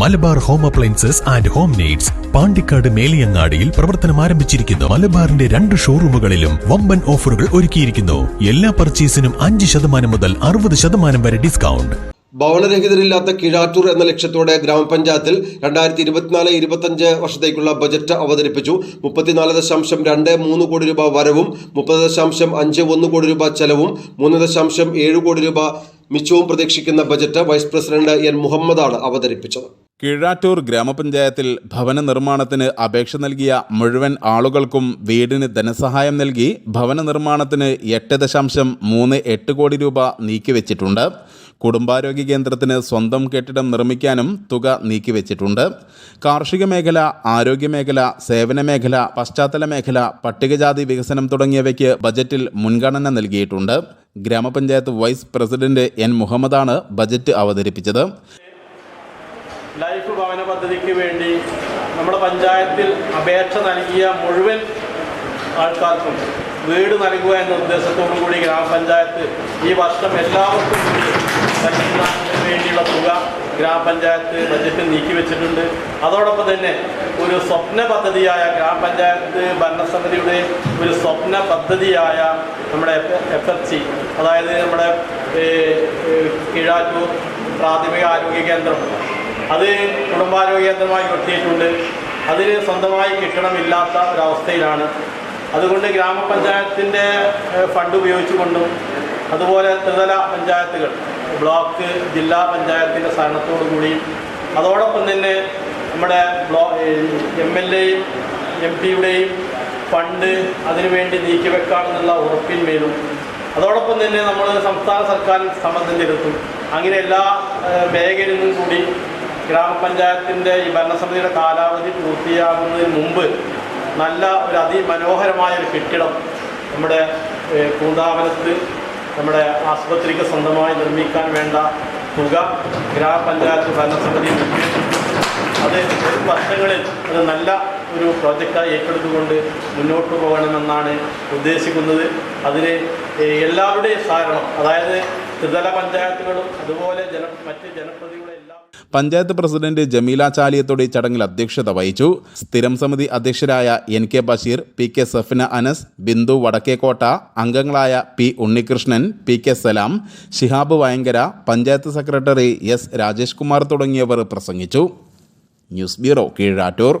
Malabar home appliances and home needs Pandikkad മേലിയങ്ങാടിയിൽ പ്രവർത്തനം ആരംഭിച്ചിരിക്കുന്നു. മലബാറിന്റെ രണ്ട് ഷോറൂമുകളിലും വമ്പൻ ഓഫറുകൾ ഒരുക്കിയിരിക്കുന്നു. എല്ലാ പർച്ചേസിനും അഞ്ച് ശതമാനം മുതൽ അറുപത് ശതമാനം വരെ ഡിസ്കൗണ്ട്. ഭവനരഹിതരില്ലാത്ത കീഴാറ്റൂർ എന്ന ലക്ഷ്യത്തോടെ ഗ്രാമപഞ്ചായത്തിൽ രണ്ടായിരത്തി ഇരുപത്തിനാല് ഇരുപത്തഞ്ച് വർഷത്തേക്കുള്ള ബജറ്റ് അവതരിപ്പിച്ചു. മുപ്പത്തിനാല് ദശാംശം രണ്ട് മൂന്ന് കോടി രൂപ വരവും മുപ്പത് ദശാംശം അഞ്ച് ഒന്ന് കോടി രൂപ ചെലവും മൂന്ന് ദശാംശം ഏഴ് കോടി രൂപ മിച്ചവും പ്രതീക്ഷിക്കുന്ന ബജറ്റ് വൈസ് പ്രസിഡന്റ് എൻ മുഹമ്മദാണ് അവതരിപ്പിച്ചത്. കീഴാറ്റൂർ ഗ്രാമപഞ്ചായത്തിൽ ഭവന നിർമ്മാണത്തിന് അപേക്ഷ നൽകിയ മുഴുവൻ ആളുകൾക്കും വീടിന് ധനസഹായം നൽകി ഭവന നിർമ്മാണത്തിന് എട്ട് ദശാംശം മൂന്ന് എട്ട് കോടി രൂപ നീക്കിവെച്ചിട്ടുണ്ട്. കുടുംബാരോഗ്യ കേന്ദ്രത്തിന് സ്വന്തം കെട്ടിടം നിർമ്മിക്കാനും തുക നീക്കിവെച്ചിട്ടുണ്ട്. കാർഷിക മേഖല ആരോഗ്യ മേഖല സേവന മേഖല പശ്ചാത്തല മേഖല പട്ടികജാതി വികസനം തുടങ്ങിയവയ്ക്ക് ബജറ്റിൽ മുൻഗണന നൽകിയിട്ടുണ്ട്. ഗ്രാമപഞ്ചായത്ത് വൈസ് പ്രസിഡന്റ് എൻ മുഹമ്മദാണ് ബജറ്റ് അവതരിപ്പിച്ചത്. ലൈഫ് ഭവന പദ്ധതിക്ക് വേണ്ടി നമ്മുടെ പഞ്ചായത്തിൽ അപേക്ഷ നൽകിയ മുഴുവൻ ആൾക്കാർക്കും വീട് നൽകുക എന്ന ഉദ്ദേശത്തോടു കൂടി ഗ്രാമപഞ്ചായത്ത് ഈ വർഷം എല്ലാവർക്കും വേണ്ടിയുള്ള തുക ഗ്രാമപഞ്ചായത്ത് ബജറ്റിൽ നീക്കിവെച്ചിട്ടുണ്ട് അതോടൊപ്പം തന്നെ ഒരു സ്വപ്ന പദ്ധതിയായ ഗ്രാമപഞ്ചായത്ത് ഭരണസമിതിയുടെ ഒരു സ്വപ്ന പദ്ധതിയായ നമ്മുടെ എഫ് എഫ് സി അതായത് നമ്മുടെ കീഴാറ്റൂർ പ്രാഥമിക ആരോഗ്യ കേന്ദ്രം. അത് കുടുംബാരോഗ്യ കേന്ദ്രമായി നിർത്തിയിട്ടുണ്ട്. അതിന് സ്വന്തമായി കെട്ടിടമില്ലാത്ത ഒരവസ്ഥയിലാണ്. അതുകൊണ്ട് ഗ്രാമപഞ്ചായത്തിന്റെ ഫണ്ട് ഉപയോഗിച്ചുകൊണ്ടും അതുപോലെ ത്രിതല പഞ്ചായത്തുകൾ ബ്ലോക്ക് ജില്ലാ പഞ്ചായത്തിന്റെ സഹകരണത്തോടു കൂടി അതോടൊപ്പം തന്നെ നമ്മുടെ ബ്ലോ എം എൽ എയും എം പിയുടെയും ഫണ്ട് അതിനുവേണ്ടി നീക്കിവെക്കാമെന്നുള്ള ഉറപ്പിന്മേലും അതോടൊപ്പം തന്നെ നമ്മൾ സംസ്ഥാന സർക്കാർ ചെലുത്തും. അങ്ങനെ എല്ലാ നിന്നും കൂടി ഗ്രാമപഞ്ചായത്തിന്റെ ഈ ഭരണസമിതിയുടെ കാലാവധി പൂർത്തിയാകുന്നതിന് മുമ്പ് നല്ല ഒരു അതിമനോഹരമായ ഒരു കെട്ടിടം നമ്മുടെ പൂന്താവനത്ത് നമ്മുടെ ആശുപത്രിക്ക് സ്വന്തമായി നിർമ്മിക്കാൻ വേണ്ട തുക ഗ്രാമപഞ്ചായത്ത് ഭരണസമിതി അത് വർഷങ്ങളിൽ ഒരു നല്ല ഒരു പ്രോജക്റ്റായി ഏറ്റെടുത്തുകൊണ്ട് മുന്നോട്ട് പോകണമെന്നാണ് ഉദ്ദേശിക്കുന്നത്. അതിന് എല്ലാവരുടെയും സഹകരണം അതായത് ത്രിതല പഞ്ചായത്തുകളും അതുപോലെ ജന മറ്റ് ജനപ്രതികളും എല്ലാം പഞ്ചായത്ത് പ്രസിഡന്റ് ജമീല ചാലിയത്തോടെ ചടങ്ങിൽ അധ്യക്ഷത വഹിച്ചു. സ്ഥിരം സമിതി അധ്യക്ഷരായ N K Basheer P K Safina Anas Bindu Vadakkekotta അംഗങ്ങളായ P Unnikrishnan P K Salam Shihab Vayankara panchayat secretary S Rajesh Kumar തുടങ്ങിയവർ പ്രസംഗിച്ചു. News bureau Keezhattur.